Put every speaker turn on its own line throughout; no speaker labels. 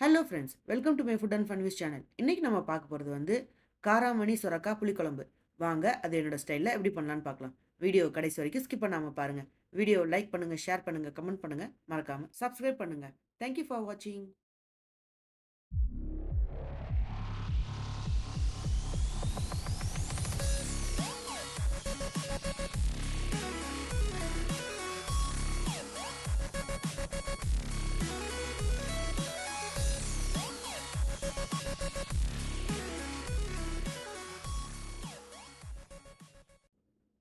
Hello friends welcome to my food and fun channel இன்றைக்கி நம்ம பார்க்க போகிறது வந்து காராமணி சுரக்கா புளிக்குழம்பு. வாங்க அது என்னோடய ஸ்டைலில் எப்படி பண்ணலான்னு பார்க்கலாம். வீடியோ கடைசி வரைக்கும் ஸ்கிப் பண்ணாமல் பாருங்கள் வீடியோ லைக் பண்ணுங்கள் ஷேர் பண்ணுங்கள் கமெண்ட் பண்ணுங்கள் மறக்காமல் சப்ஸ்கிரைப் பண்ணுங்கள் தேங்க்யூ ஃபார் வாட்சிங்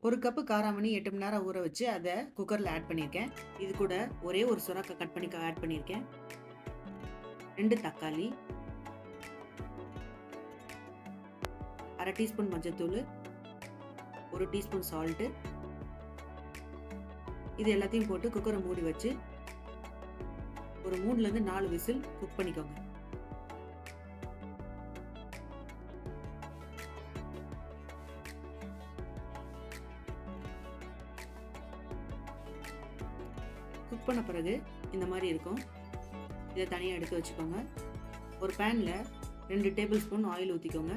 ஒரு கப்பு காராமணி எட்டு மணி நேரம் ஊற வச்சு அதை குக்கரில் ஆட் பண்ணியிருக்கேன் இது கூட ஒரே ஒரு சுரக்காய் கட் பண்ணி ஆட் பண்ணியிருக்கேன் ரெண்டு தக்காளி. அரை டீஸ்பூன் மஞ்சத்தூள். ஒரு டீஸ்பூன் சால்ட்டு இது எல்லாத்தையும் போட்டு குக்கரை மூடி வச்சு ஒரு மூணுலேருந்து நாலு விசில் குக் பண்ணிக்கோங்க. குக் பண்ண பிறகு இந்த மாதிரி இருக்கும். இதை தனியாக எடுத்து வச்சுக்கோங்க. ஒரு பேனில் ரெண்டு டேபிள் ஸ்பூன் ஆயில் ஊற்றிக்கோங்க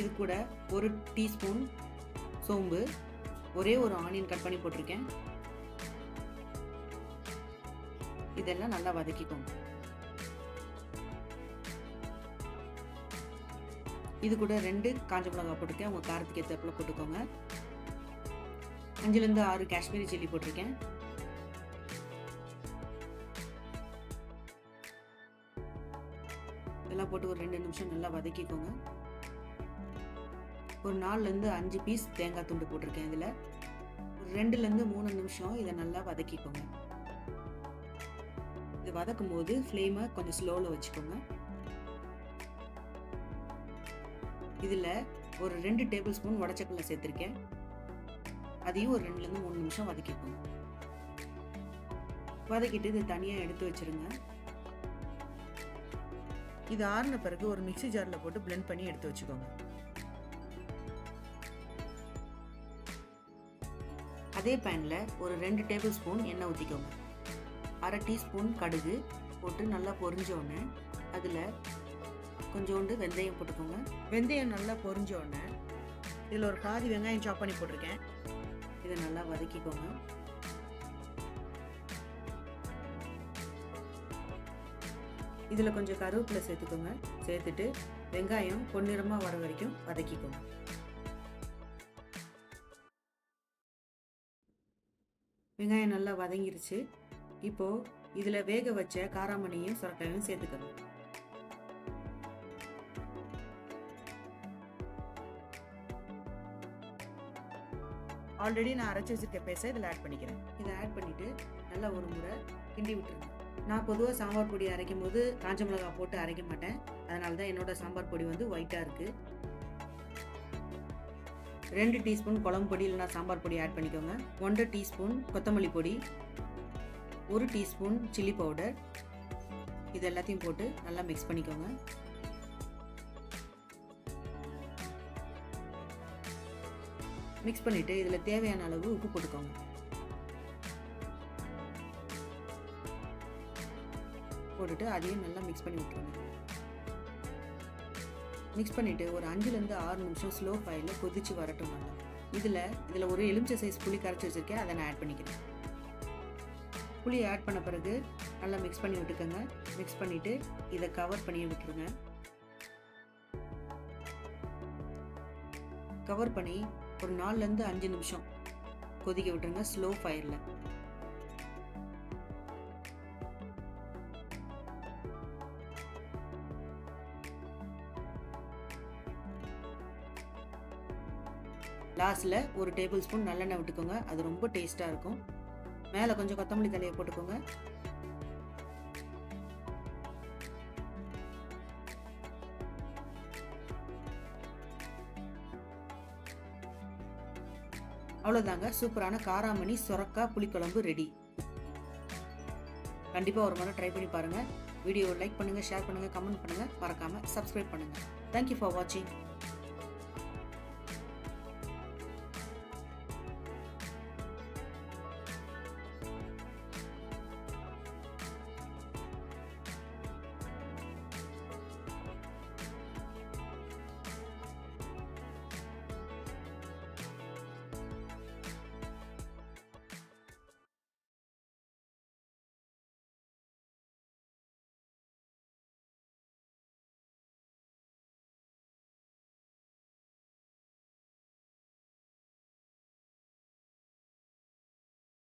இது கூட ஒரு டீஸ்பூன் சோம்பு. ஒரே ஒரு ஆனியன் கட் பண்ணி போட்டிருக்கேன். இதெல்லாம் நல்லா வதக்கிக்கோங்க. இது கூட ரெண்டு காஞ்ச மிளகாய் போட்டிருக்கேன். உங்கள் காரத்துக்கு ஏற்றப்பில் போட்டுக்கோங்க. அஞ்சுலேருந்து ஆறு காஷ்மீரி சில்லி போட்டிருக்கேன். இதெல்லாம் போட்டு ஒரு ரெண்டு நிமிஷம் நல்லா வதக்கிக்கோங்க. ஒரு நாலுலேருந்து அஞ்சு பீஸ் தேங்காய் துண்டு போட்டிருக்கேன் இதில். ஒரு ரெண்டுலேருந்து மூணு நிமிஷம் இதை நல்லா வதக்கிக்கோங்க. இது வதக்கும் போது ஃப்ளேமை கொஞ்சம் ஸ்லோவில் வச்சுக்கோங்க. இதில் ஒரு ரெண்டு டேபிள் ஸ்பூன் உடச்சக்கல்ல சேர்த்துருக்கேன். அதையும் ஒரு ரெண்டுலேருந்து மூணு நிமிஷம் வதக்கிக்கோங்க வதக்கிட்டு இது தனியாக எடுத்து வச்சிருங்க. இது ஆறின பிறகு ஒரு மிக்சி ஜாரில் போட்டு பிளெண்ட் பண்ணி எடுத்து வச்சுக்கோங்க. அதே பேனில் ஒரு ரெண்டு டேபிள் ஸ்பூன் எண்ணெய் ஊற்றிக்கோங்க அரை டீஸ்பூன் கடுகு போட்டு நல்லா பொரிஞ்சோடனே அதில் கொஞ்சோண்டு வெந்தயம் போட்டுக்கோங்க. வெந்தயம் நல்லா பொரிஞ்ச உடனே இதில் ஒரு பாதி வெங்காயம் சாப் பண்ணி போட்டிருக்கேன். இதை நல்லா வதக்கிக்கோங்க. இதில் கொஞ்சம் கருவேப்பிலை சேர்த்துக்கோங்க. சேர்த்துட்டு வெங்காயம் பொன்னிறமாக வர வரைக்கும் வதக்கிக்கோங்க. வெங்காயம் நல்லா வதங்கிருச்சு. இப்போது இதில் வேக வச்ச காராமணியும் சுரக்காயும் சேர்த்துக்கணும் ஆல்ரெடி நான் அரைச்சி வச்சிருக்க பேச இதில் ஆட் பண்ணிக்கிறேன். இதை ஆட் பண்ணிவிட்டு நல்லா ஒரு முறை கிண்டி விட்டுருங்க. நான் பொதுவாக சாம்பார் பொடி அரைக்கும் போது காஞ்ச மிளகா போட்டு அரைக்க மாட்டேன். அதனால தான் என்னோட சாம்பார் பொடி வந்து ஒயிட்டாக இருக்குது ரெண்டு டீஸ்பூன் குழம்பு பொடி இல்லைனா சாம்பார் பொடி ஆட் பண்ணிக்கோங்க. ஒன்றரை டீஸ்பூன் கொத்தமல்லி பொடி ஒரு டீஸ்பூன் சில்லி பவுடர் இது எல்லாத்தையும் போட்டு நல்லா மிக்ஸ் பண்ணிக்கோங்க. மிக்ஸ் பண்ணிவிட்டு இதில் தேவையான அளவு உப்பு போட்டுக்கோங்க. போட்டுட்டு அதையும் நல்லா மிக்ஸ் பண்ணி விட்டுருங்க. மிக்ஸ் பண்ணிவிட்டு ஒரு அஞ்சுலேருந்து ஆறு நிமிஷம் ஸ்லோ ஃபயரில் கொதிச்சு வரட்டும் நல்லா. இதில் இதில் ஒரு எலுமிச்சை சைஸ் புளி கரைச்சி வச்சுருக்கேன் அதை நான் ஆட் பண்ணிக்கிறேன். புளி ஆட் பண்ண பிறகு நல்லா மிக்ஸ் பண்ணி விட்டுக்கோங்க. மிக்ஸ் பண்ணிவிட்டு இதை கவர் பண்ணி விட்டுருங்க. கவர் பண்ணி ஒரு நாலுலேருந்து அஞ்சு நிமிஷம். கொதிக்க விட்டுருங்க ஸ்லோ ஃபயரில் லாஸ்ட்டில் ஒரு டேபிள் ஸ்பூன் நல்லெண்ணெய் விட்டுக்கோங்க அது ரொம்ப டேஸ்ட்டாக இருக்கும். மேலே கொஞ்சம் கொத்தமல்லி தலையை போட்டுக்கோங்க. அவ்வளோதாங்க சூப்பரான காராமணி சுரக்கா புளிக்குழம்பு ரெடி கண்டிப்பாக ஒரு முறை ட்ரை பண்ணி பாருங்கள் வீடியோ லைக் பண்ணுங்கள் ஷேர் பண்ணுங்கள் கமெண்ட் பண்ணுங்கள் மறக்காமல் சப்ஸ்கிரைப் பண்ணுங்கள் தேங்க்யூ ஃபார் வாட்சிங்